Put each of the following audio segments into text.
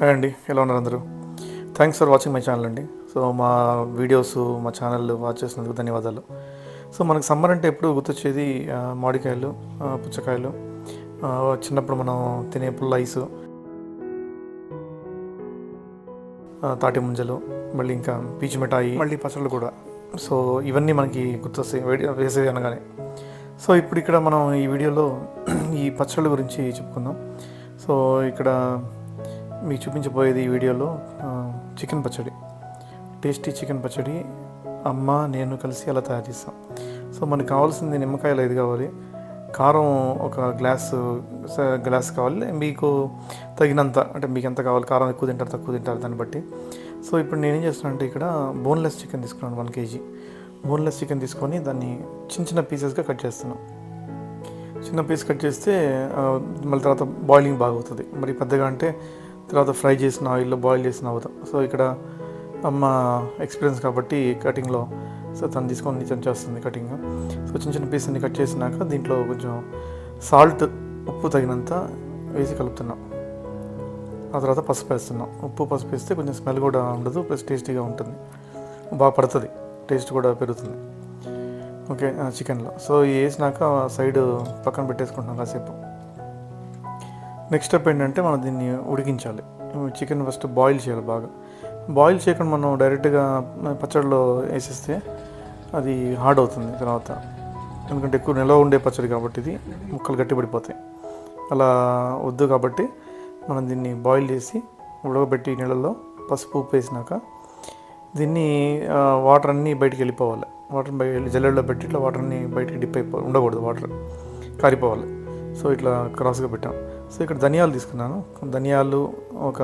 Hi అండి ఎలా ఉన్నారు అందరూ? Thanks for watching my channel అండి. సో మా వీడియోస్ మా ఛానల్ వాచ్ చేసినందుకు ధన్యవాదాలు. సో మనకు సమ్మర్ అంటే ఎప్పుడు గుర్తొచ్చేది? మామిడికాయలు పుచ్చకాయలు చిన్నప్పుడు మనం తినే పుల్ల ఐసు తాటి ముంజలు మళ్ళీ ఇంకా పీచు మిఠాయి మళ్ళీ పచ్చళ్ళు కూడా. సో ఇవన్నీ మనకి గుర్తొస్తాయి వేడి- వేసవి అనగానే. సో ఇప్పుడు ఇక్కడ మనం ఈ వీడియోలో ఈ పచ్చళ్ళ గురించి చెప్పుకుందాం. సో ఇక్కడ మీకు చూపించబోయేది ఈ వీడియోలో చికెన్ పచ్చడి. టేస్టీ చికెన్ పచ్చడి. అమ్మ నేను కలిసి అలా తయారు చేస్తాం. సో మనకు కావాల్సింది నిమ్మకాయలు ఐదు కావాలి. కారం ఒక గ్లాస్ గ్లాస్ కావాలి. మీకు తగినంత అంటే మీకు ఎంత కావాలి కారం ఎక్కువ తింటారు తక్కువ తింటారు దాన్ని బట్టి. సో ఇప్పుడు నేనేం చేస్తున్నాను అంటే ఇక్కడ బోన్లెస్ చికెన్ తీసుకున్నాను వన్ కేజీ. బోన్లెస్ చికెన్ తీసుకొని దాన్ని చిన్న చిన్న పీసెస్గా కట్ చేస్తున్నాను చిన్న పీస్ కట్ చేస్తే మళ్ళీ తర్వాత బాయిలింగ్ బాగా అవుతుంది మరి పెద్దగా అంటే తర్వాత ఫ్రై చేసిన ఆయిల్లో బాయిల్ చేసిన అవుతాం సో ఇక్కడ అమ్మ ఎక్స్పీరియన్స్ కాబట్టి కటింగ్లో సో తను తీసుకొని తను చేస్తుంది కటింగ్. సో చిన్న చిన్న పీస్ని కట్ చేసినాక దీంట్లో కొంచెం సాల్ట్ ఉప్పు తగినంత వేసి కలుపుతున్నాం. ఆ తర్వాత పసుపు వేస్తున్నాం. ఉప్పు పసుపు వేస్తే కొంచెం స్మెల్ కూడా ఉండదు ప్లస్ టేస్టీగా ఉంటుంది. బాగా పడుతుంది టేస్ట్ కూడా పెరుగుతుంది. ఓకే చికెన్లో. సో వేసినాక సైడ్ పక్కన పెట్టేసుకుంటున్నాం కాసేపు. నెక్స్ట్ స్టెప్ ఏంటంటే మనం దీన్ని ఉడికించాలి. చికెన్ ఫస్ట్ బాయిల్ చేయాలి బాగా. బాయిల్ చేయకుండా మనం డైరెక్ట్గా పచ్చడిలో వేసేస్తే అది హార్డ్ అవుతుంది తర్వాత. ఎందుకంటే ఎక్కువ నిల్వ ఉండే పచ్చడి కాబట్టి ఇది ముక్కలు గట్టిపడిపోతాయి అలా వద్దు కాబట్టి మనం దీన్ని బాయిల్ చేసి ఉడకబెట్టి నీళ్ళలో పసుపు ఉప్పు వేసినాక దీన్ని వాటర్ అన్నీ బయటికి వెళ్ళిపోవాలి. వాటర్ జల్లెడలో పెట్టి ఇట్లా వాటర్ అన్నీ బయటికి డిప్ అయిపో ఉండకూడదు వాటర్ కారిపోవాలి. సో ఇట్లా క్రాస్గా పెట్టాం. సో ఇక్కడ ధనియాలు తీసుకున్నాను. ధనియాలు ఒక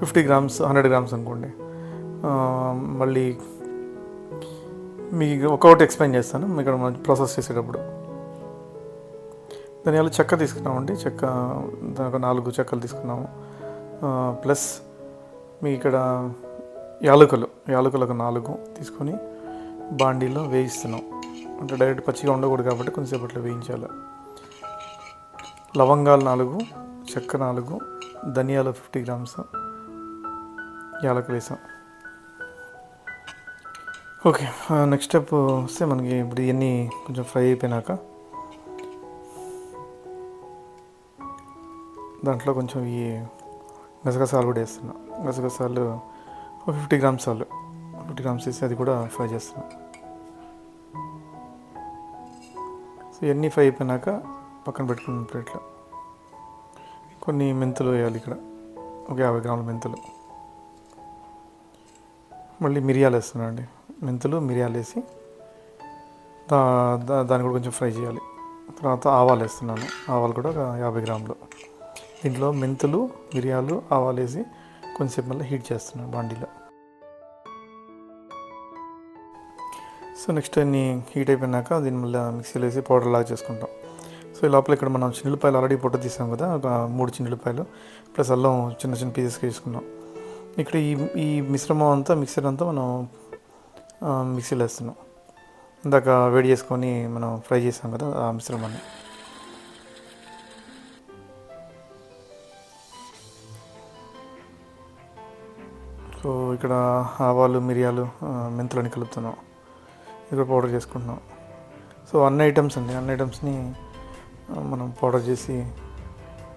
ఫిఫ్టీ గ్రామ్స్ హండ్రెడ్ గ్రామ్స్ అనుకోండి. మళ్ళీ మీకు ఒక్కొక్కటి ఎక్స్ప్లెయిన్ చేస్తాను. ఇక్కడ ప్రాసెస్ చేసేటప్పుడు. ధనియాలు చెక్క తీసుకున్నామండి. చెక్క ఒక నాలుగు చెక్కలు తీసుకున్నాము. ప్లస్ మీ ఇక్కడ యాలకులు యాలకులు ఒక నాలుగు తీసుకొని బాండీలో వేయిస్తున్నాం. అంటే డైరెక్ట్ పచ్చిగా ఉండకూడదు కాబట్టి కొంచెంసేపట్లో వేయించాలి. లవంగాలు నాలుగు చెక్క నాలుగు ధనియాలు ఫిఫ్టీ గ్రామ్స్ యాలకులు వేసాం. ఓకే నెక్స్ట్ స్టెప్ వస్తే మనకి ఇప్పుడు ఇవన్నీ కొంచెం ఫ్రై అయిపోయినాక దాంట్లో కొంచెం ఈ గసగసాలు కూడా వేస్తున్నాం. గసగసాలు ఒక ఫిఫ్టీ గ్రామ్స్ ఆలు ఫిఫ్టీ గ్రామ్స్ వేసి అది కూడా ఫ్రై చేస్తున్నాం. సో ఇవన్నీ ఫ్రై అయిపోయినాక పక్కన పెట్టుకున్న ప్లేట్లో. కొన్ని మెంతులు వేయాలి ఇక్కడ. ఒక యాభై గ్రాముల మెంతులు. మళ్ళీ మిరియాలు వేస్తున్నాను అండి మెంతులు మిరియాలు వేసి దా దా- దాన్ని కూడా కొంచెం ఫ్రై చేయాలి. తర్వాత ఆవాలు వేస్తున్నాను. ఆవాలు కూడా ఒక యాభై గ్రాములు. దీంట్లో మెంతులు మిరియాలు ఆవాలు వేసి కొంచెంసేపు మళ్ళీ హీట్ చేస్తున్నాను బాండీలో. సో నెక్స్ట్ అన్ని హీట్ అయిపోయినాక దీన్ని మళ్ళీ మిక్సీలో వేసి పౌడర్ లాగా చేసుకుంటాం. సో ఈ లోపల ఇక్కడ మనం చిన్నపాయలు ఆల్రెడీ పొట్టు తీసాం కదా ఒక మూడు చిన్నపాయలు ప్లస్ అల్లం చిన్న చిన్న పీసెస్కి వేసుకున్నాం. ఇక్కడ ఈ ఈ మిశ్రమం అంతా మిక్సర్ అంతా మనం మిక్సీలో వేస్తున్నాం. ఇందాక వేడి చేసుకొని మనం ఫ్రై చేసాం కదా ఆ మిశ్రమాన్ని. సో ఇక్కడ ఆవాలు మిరియాలు మెంతులని కలుపుతున్నాం. ఇక్కడ పౌడర్ చేసుకుంటున్నాం. సో అన్ని ఐటమ్స్ అండి అన్ని ఐటమ్స్ని మనం పౌడర్ చేసి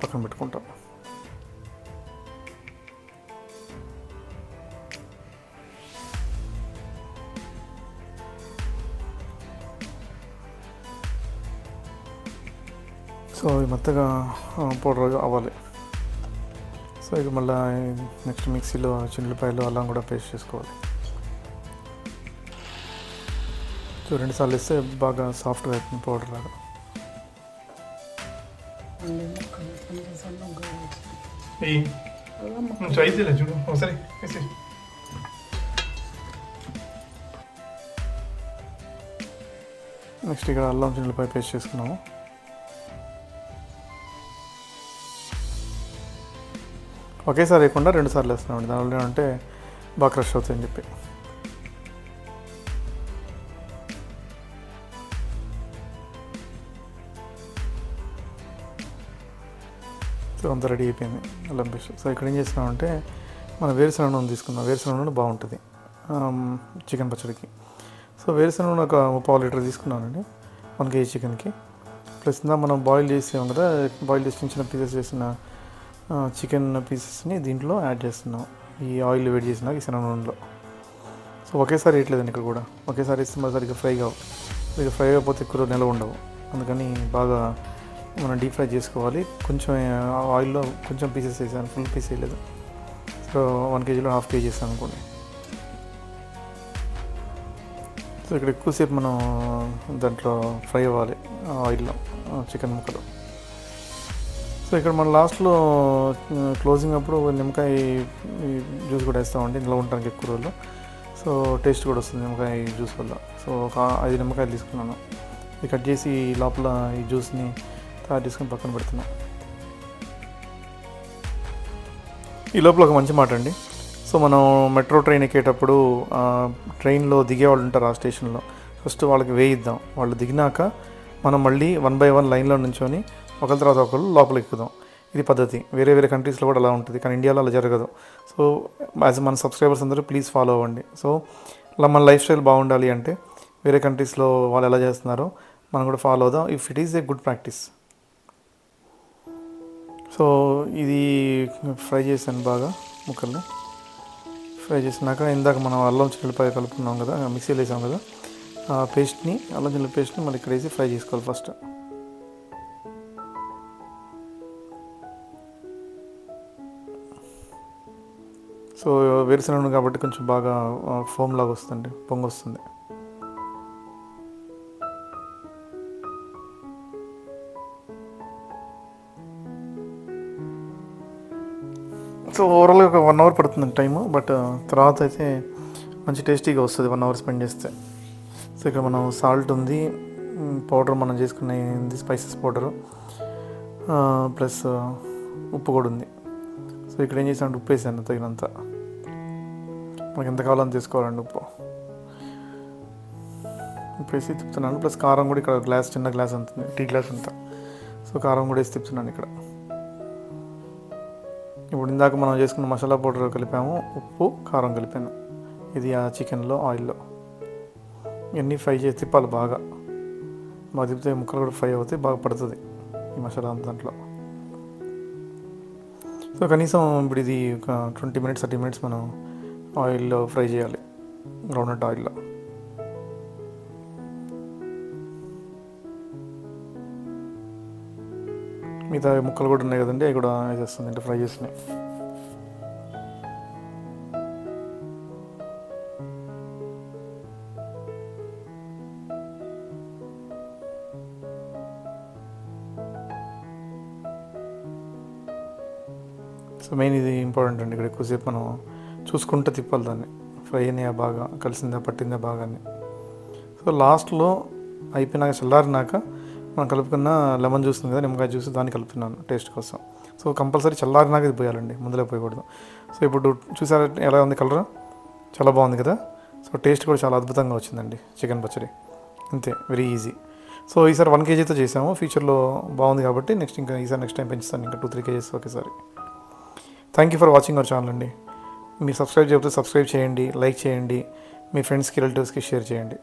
పక్కన పెట్టుకుంటాం. సో ఇది మెత్తగా పౌడర్ అవ్వాలి. సో ఇక మళ్ళీ నెక్స్ట్ మిక్సీలో చిన్నపాయలు అల్లం కూడా పేస్ట్ చేసుకోవాలి. సో రెండుసార్లు ఇస్తే వేస్తే బాగా సాఫ్ట్గా అవుతుంది పౌడర్ లాగా. అయితే చూడు ఒకసారి నెక్స్ట్ ఇక్కడ అల్లం చిల్లిపాయ పేస్ట్ చేసుకున్నాము. ఒకేసారి వేయకుండా రెండు సార్లు వేస్తున్నామండి. దానివల్ల అంటే బాగా క్రష్ అవుతుందని చెప్పి. అంతా రెడీ అయిపోయింది అల్లం పేస్ట్. సో ఇక్కడ ఏం చేస్తున్నామంటే మనం వేరుశనగ నూనె తీసుకున్నాం వేరుశనగ నూనె బాగుంటుంది. చికెన్ పచ్చడికి. సో వేరుశనగ నూనె ఒక పావు లీటర్ తీసుకున్నానండి. వన్ కేజీ చికెన్కి. ప్లస్ ఇందా మనం బాయిల్ చేసాం కదా బాయిల్ చేసి చిన్న చిన్న పీసెస్ చేసిన చికెన్ పీసెస్ని దీంట్లో యాడ్ చేస్తున్నాం. ఈ ఆయిల్ వేడి చేసిన ఈ శనగ నూనెలో. సో ఒకేసారి వేయట్లేదండి ఇక్కడ కూడా. ఒకేసారి ఇస్తే మరి సరిగ్గా ఫ్రై కావు సరిగ్గా ఫ్రై అయిపోతే ఎక్కువ నిల్వ ఉండవు. అందుకని బాగా మనం డీప్ ఫ్రై చేసుకోవాలి. కొంచెం ఆయిల్లో కొంచెం పీసెస్ వేసాను. ఫుల్ పీస్ వేయలేదు. సో వన్ కేజీలో హాఫ్ కేజీ వేసాను అనుకోండి. సో ఇక్కడ ఎక్కువసేపు మనం దాంట్లో ఫ్రై అవ్వాలి ఆయిల్లో చికెన్ ముక్కలు. సో ఇక్కడ మన లాస్ట్లో క్లోజింగ్ అప్పుడు నిమ్మకాయ జ్యూస్ కూడా వేస్తామండి. ఇందులో ఉండడానికి ఎక్కువ రోజులు. సో టేస్ట్ కూడా వస్తుంది నిమ్మకాయ జ్యూస్ వల్ల. సో ఒక ఐదు నిమ్మకాయలు తీసుకున్నాను. ఇది కట్ చేసి లోపల ఈ జ్యూస్ని తయారు చేసుకొని పక్కన పెడుతున్నాం. ఈ లోపల ఒక మంచి మాట అండి. సో మనం మెట్రో ట్రైన్ ఎక్కేటప్పుడు ట్రైన్లో దిగే వాళ్ళు ఉంటారు ఆ స్టేషన్లో. ఫస్ట్ వాళ్ళకి వేయిద్దాం. వాళ్ళు దిగినాక మనం మళ్ళీ వన్ బై వన్ లైన్లో నుంచొని ఒకరి తర్వాత ఒకరు లోపల ఎక్కుదాం. ఇది పద్ధతి. వేరే వేరే కంట్రీస్లో కూడా అలా ఉంటుంది. కానీ ఇండియాలో అలా జరగదు. సో యాజ్ మన సబ్స్క్రైబర్స్ అందరూ ప్లీజ్ ఫాలో అవ్వండి. సో అలా మన లైఫ్ స్టైల్ బాగుండాలి అంటే వేరే కంట్రీస్లో వాళ్ళు ఎలా చేస్తున్నారో మనం కూడా ఫాలో అవుదాం. If it is a good practice. So ఇది ఫ్రై చేశాను బాగా ముక్కల్ని. ఫ్రై చేసినాక ఇందాక మనం అల్లం చిల్లిపాయ కలుపుకున్నాం కదా మిక్సీలో వేసాం కదా ఆ పేస్ట్ని అల్లం చిల్లి పేస్ట్ని మళ్ళీ ఇక్కడ వేసి ఫ్రై చేసుకోవాలి ఫస్ట్. సో వేరుశనగ కాబట్టి కొంచెం బాగా ఫోమ్ లాగా వస్తుంది పొంగు సో ఓవరాల్గా ఒక వన్ అవర్ పడుతుంది టైము బట్ uh, తర్వాత అయితే మంచి టేస్టీగా వస్తుంది వన్ అవర్ స్పెండ్ చేస్తే. సో ఇక్కడ మనం సాల్ట్ ఉంది పౌడర్ మనం చేసుకునే స్పైసెస్ పౌడరు ప్లస్ ఉప్పు కూడా ఉంది. సో ఇక్కడ ఏం చేసాను ఉప్పు వేసాను తగినంత. మనకి ఎంత కావాలని తీసుకోవాలండి ఉప్పు. ఉప్పు వేసి తిప్పుతున్నాను ప్లస్ కారం కూడా ఇక్కడ గ్లాస్ చిన్న గ్లాస్ ఉంటుంది టీ గ్లాస్ అంతా. సో కారం కూడా వేసి తిప్పుతున్నాను ఇక్కడ. ఇప్పుడు ఇందాక మనం చేసుకున్న మసాలా పౌడర్ కలిపాము ఉప్పు కారం కలిపాను. ఇది ఆ చికెన్లో ఆయిల్లో. ఇవన్నీ ఫ్రై చేసి తిప్పాలి బాగా. బాగా తిప్పితే ముక్కలు కూడా ఫ్రై అవుతాయి బాగా పడుతుంది ఈ మసాలా దాంట్లో. సో కనీసం ఇప్పుడు ఇది ఒక ట్వంటీ మినిట్స్ థర్టీ మినిట్స్ మనం ఆయిల్లో ఫ్రై చేయాలి గ్రౌండ్నట్ ఆయిల్లో. మిగతా ముక్కలు కూడా ఉన్నాయి కదండి అవి కూడా వేసేస్తుంది అంటే ఫ్రై చేసినాయి సో మెయిన్ ఇది ఇంపార్టెంట్ అండి ఇక్కడ ఎక్కువసేపు మనం చూసుకుంటూ తిప్పాలి దాన్ని. ఫ్రై అయినాయా బాగా కలిసిందా పట్టిందా బాగా అని సో లాస్ట్లో అయిపోయినాక చల్లారినాక మనం కలుపుకున్న లెమన్ జ్యూస్ ఉంది కదా నిమ్మకాయ జ్యూస్ దాన్ని కలుపుతున్నాను టేస్ట్ కోసం. సో కంపల్సరీ చల్లారినాక ఇది పోయాలండి ముందులే పోయకూడదు. సో ఇప్పుడు చూసారా ఎలా ఉంది కలర్? చాలా బాగుంది కదా? సో టేస్ట్ కూడా చాలా అద్భుతంగా వచ్చిందండి చికెన్ పచ్చడి. అంతే వెరీ ఈజీ సో ఈసారి వన్ కేజీతో చేసాము ఫ్యూచర్లో బాగుంది కాబట్టి నెక్స్ట్ ఇంకా ఈసారి నెక్స్ట్ టైం పెంచుతాను ఇంకా టూ త్రీ కేజీస్ ఒకేసారి. Thank you for watching our channel అండి. మీరు సబ్స్క్రైబ్ చెబితే సబ్స్క్రైబ్ చేయండి లైక్ చేయండి. మీ ఫ్రెండ్స్కి రిలేటివ్స్కి షేర్ చేయండి.